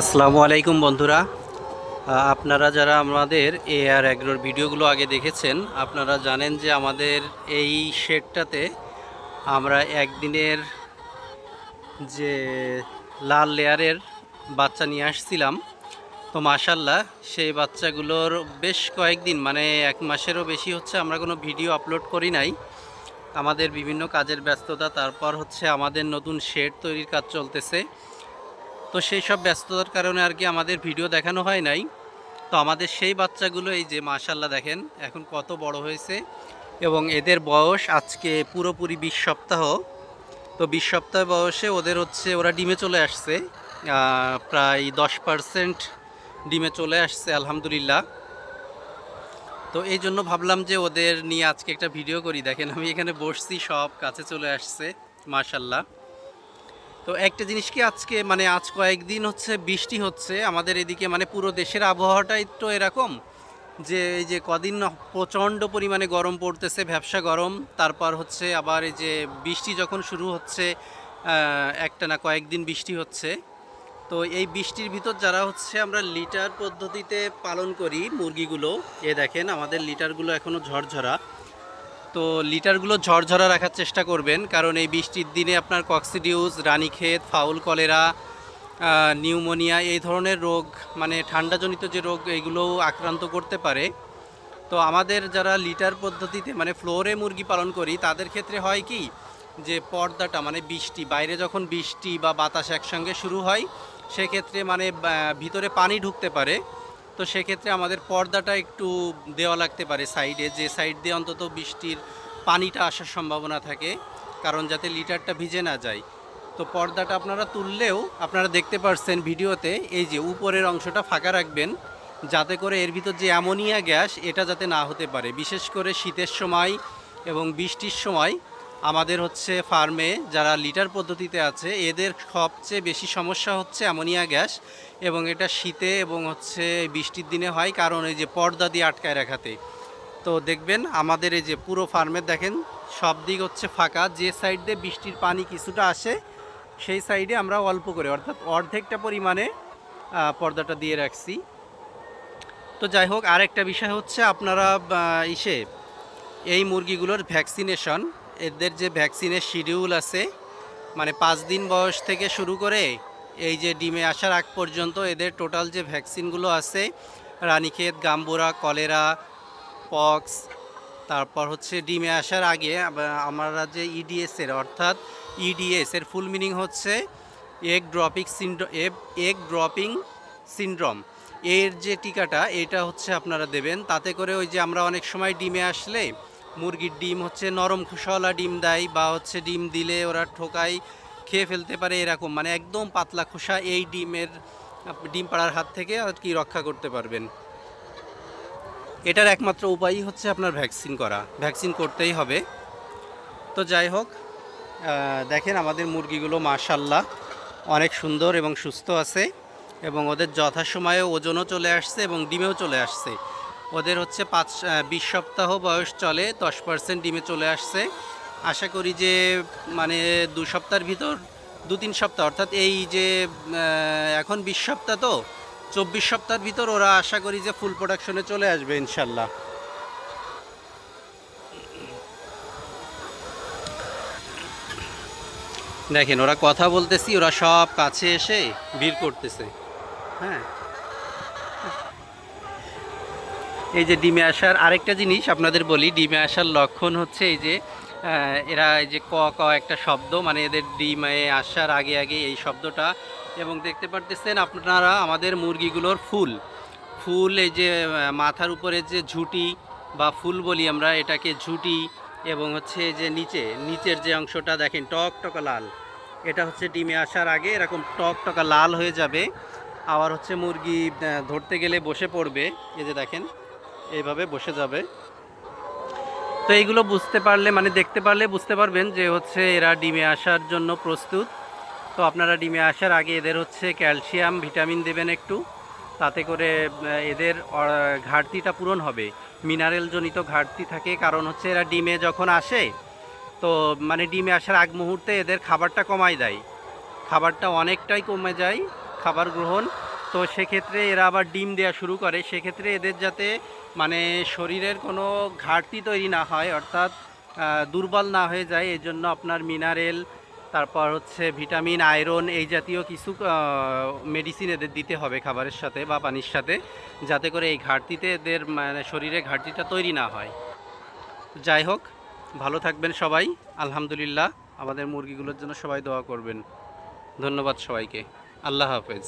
আসসালামু আলাইকুম বন্ধুরা। আপনারা যারা আমাদের এ আর অ্যাগ্রোর ভিডিওগুলো আগে দেখেছেন, আপনারা জানেন যে আমাদের এই শেডটাতে আমরা একদিনের যে লাল লেয়ারের বাচ্চা নিয়ে আসছিলাম। তো মাশাল্লাহ সেই বাচ্চাগুলোর বেশ কয়েকদিন মানে এক মাসেরও বেশি হচ্ছে আমরা কোনো ভিডিও আপলোড করি নাই। আমাদের বিভিন্ন কাজের ব্যস্ততা, তারপর হচ্ছে আমাদের নতুন শেড তৈরির কাজ চলতেছে। তো সেই সব ব্যস্ততার কারণে আর কি আমাদের ভিডিও দেখানো হয় নাই। তো আমাদের সেই বাচ্চাগুলো এই যে মাশাল্লাহ দেখেন, এখন কত বড় হয়েছে এবং এদের বয়স আজকে পুরোপুরি বিশ সপ্তাহ। তো বিশ সপ্তাহ বয়সে ওদের হচ্ছে ওরা ডিমে চলে আসছে প্রায় দশ পার্সেন্ট ডিমে চলে আসছে, আলহামদুলিল্লাহ। তো এই জন্য ভাবলাম যে ওদের নিয়ে আজকে একটা ভিডিও করি। দেখেন আমি এখানে বসছি, সব কাছে চলে আসছে মাশাল্লাহ তো একটা জিনিস কি আজকে মানে আজ কয়েকদিন হচ্ছে বৃষ্টি হচ্ছে, আমাদের এদিকে মানে পুরো দেশের আবহাওয়াটাই তো এরকম যে এই যে কদিন প্রচণ্ড পরিমাণে গরম পড়তেছে ভ্যাবসা গরম, তারপর হচ্ছে আবার এই যে বৃষ্টি যখন শুরু হচ্ছে একটা না কয়েকদিন বৃষ্টি হচ্ছে। তো এই বৃষ্টির ভিতর যারা হচ্ছে আমরা লিটার পদ্ধতিতে পালন করি মুরগিগুলো, এ দেখেন আমাদের লিটারগুলো এখনও ঝরঝরা। তো লিটারগুলো ঝরঝরা রাখার চেষ্টা করবেন, কারণ এই বৃষ্টির দিনে আপনার coccidiosis Ranikhet fowl cholera pneumonia এই ধরনের রোগ মানে ঠান্ডাজনিত যে রোগ, এগুলোও আক্রান্ত করতে পারে। তো আমাদের যারা লিটার পদ্ধতিতে মানে ফ্লোরে মুরগি পালন করি, তাদের ক্ষেত্রে হয় কি, যে পর্দাটা মানে বৃষ্টি, বাইরে যখন বৃষ্টি বা বাতাস একসঙ্গে শুরু হয়, সেক্ষেত্রে মানে ভিতরে পানি ঢুকতে পারে। তো সেক্ষেত্রে আমাদের পর্দাটা একটু দেওয়া লাগতে পারে সাইডে যে সাইড দিয়ে অন্তত বৃষ্টির পানিটা আসার সম্ভাবনা থাকে, কারণ যাতে লিটারটা ভিজে না যায়। তো পর্দাটা আপনারা তুললেও আপনারা দেখতে পারছেন ভিডিওতে, এই যে উপরের অংশটা ফাঁকা রাখবেন, যাতে করে এর ভিতর যে অ্যামোনিয়া গ্যাস, এটা যাতে না হতে পারে। বিশেষ করে শীতের সময় এবং বৃষ্টির সময় আমাদের হচ্ছে ফার্মে যারা লিটার পদ্ধতিতে আছে, এদের সবচেয়ে বেশি সমস্যা হচ্ছে অ্যামোনিয়া গ্যাস এবং এটা শীতে এবং হচ্ছে বৃষ্টির দিনে হয়, কারণ এই যে পর্দা দিয়ে আটকায় রাখাতে। তো দেখবেন আমাদের এই যে পুরো ফার্মের দেখেন, সব দিক হচ্ছে ফাঁকা, যে সাইড দিয়ে বৃষ্টির পানি কিছুটা আসে, সেই সাইডে আমরা অল্প করে, অর্থাৎ অর্ধেকটা পরিমাণে পর্দাটা দিয়ে রাখছি। তো যাই হোক, আরেকটা বিষয় হচ্ছে আপনারা ইসে এই মুরগিগুলোর ভ্যাকসিনেশন এদের যে ভ্যাকসিনের শিডিউল আছে মানে পাঁচ দিন বয়স থেকে শুরু করে এই যে ডিমে আসার আগ পর্যন্ত এদের টোটাল যে ভ্যাকসিনগুলো আছে, রানীক্ষেত, গাম্বুরা, কলেরা, পক্স, তারপর হচ্ছে ডিমে আসার আগে আমরা যে ইডিএসের অর্থাৎ ইডিএস এর ফুল মিনিং হচ্ছে egg dropping syndrome egg dropping syndrome এর যে টিকাটা, এটা হচ্ছে আপনারা দেবেন। তাতে করে ওই যে আমরা অনেক সময় ডিমে আসলে মুরগির ডিম হচ্ছে নরম খোসাওয়ালা ডিম দেয় বা হচ্ছে ডিম দিলে ওরা ঠোকায়, খেয়ে ফেলতে পারে এরকম। মানে একদম পাতলা খোসা এই ডিমের, ডিম পাড়ার হাত থেকে আর কি রক্ষা করতে পারবেন। এটার একমাত্র উপায়ই হচ্ছে আপনার ভ্যাকসিন করা। ভ্যাকসিন করতেই হবে। তো যাই হোক দেখেন আমাদের মুরগিগুলো মাশাল্লাহ অনেক সুন্দর এবং সুস্থ আছে এবং ওদের যথাসময়ে ওজনও চলে আসছে এবং ডিমেও চলে আসছে। ওদের হচ্ছে পাঁচ বিশ সপ্তাহ বয়স চলে, দশ পার্সেন্ট ডিমে চলে আসছে। আশা করি যে মানে দু সপ্তাহের ভিতর, দু তিন সপ্তাহ, অর্থাৎ এই যে এখন বিশ সপ্তাহ তো, চব্বিশ সপ্তাহের ভিতর ওরা আশা করি যে ফুল প্রোডাকশনে চলে আসবে ইনশাল্লাহ। দেখেন, ওরা কথা বলতেছি, ওরা সব কাছে এসে ভিড় করতেছে। হ্যাঁ। এই যে ডিমে আসার আরেকটা জিনিস আপনাদের বলি, ডিমে আসার লক্ষণ হচ্ছে এই যে এরা এই যে ক ক একটা শব্দ মানে এদের ডিমে আসার আগে আগে এই শব্দটা। এবং দেখতে পারতেছেন আপনারা আমাদের মুরগিগুলোর ফুল। ফুল এই যে মাথার উপরে যে ঝুটি বা ফুল বলি আমরা, এটাকে ঝুটি এবং হচ্ছে যে নিচে, নিচের যে অংশটা দেখেন, টক টকা লাল। এটা হচ্ছে ডিমে আসার আগে এরকম টক টকা লাল হয়ে যাবে। আবার হচ্ছে মুরগি ধরতে গেলে বসে পড়বে। এই যে দেখেন এইভাবে বসে যাবে। তো এইগুলো বুঝতে পারলে মানে দেখতে পারলে বুঝতে পারবেন যে হচ্ছে এরা ডিমে আসার জন্য প্রস্তুত। তো আপনারা ডিমে আসার আগে এদের হচ্ছে ক্যালসিয়াম, ভিটামিন দেবেন একটু। তাতে করে এদের ঘাটতিটা পূরণ হবে। মিনারেলজনিত ঘাটতি থাকে, কারণ হচ্ছে এরা ডিমে যখন আসে, তো মানে ডিমে আসার আগ মুহূর্তে এদের খাবারটা কমাই দেয়। খাবারটা অনেকটাই কমে যায়, খাবার গ্রহণ তো সেক্ষেত্রে এরা আবার ডিম দেওয়া শুরু করে। সেক্ষেত্রে এদের যাতে মানে শরীরের কোনো ঘাটতি তৈরি না হয়, অর্থাৎ দুর্বল না হয়ে যায় এই জন্য আপনার মিনারেল, তারপর হচ্ছে ভিটামিন, আয়রন এই জাতীয় কিছু মেডিসিন এদের দিতে হবে খাবারের সাথে বা পানির সাথে, যাতে করে এই ঘাটতিতে এদের মানে শরীরে ঘাটতিটা তৈরি না হয়। যাই হোক, ভালো থাকবেন সবাই। আলহামদুলিল্লাহ, আমাদের মুরগিগুলোর জন্য সবাই দোয়া করবেন। ধন্যবাদ সবাইকে। আল্লাহ হাফেজ।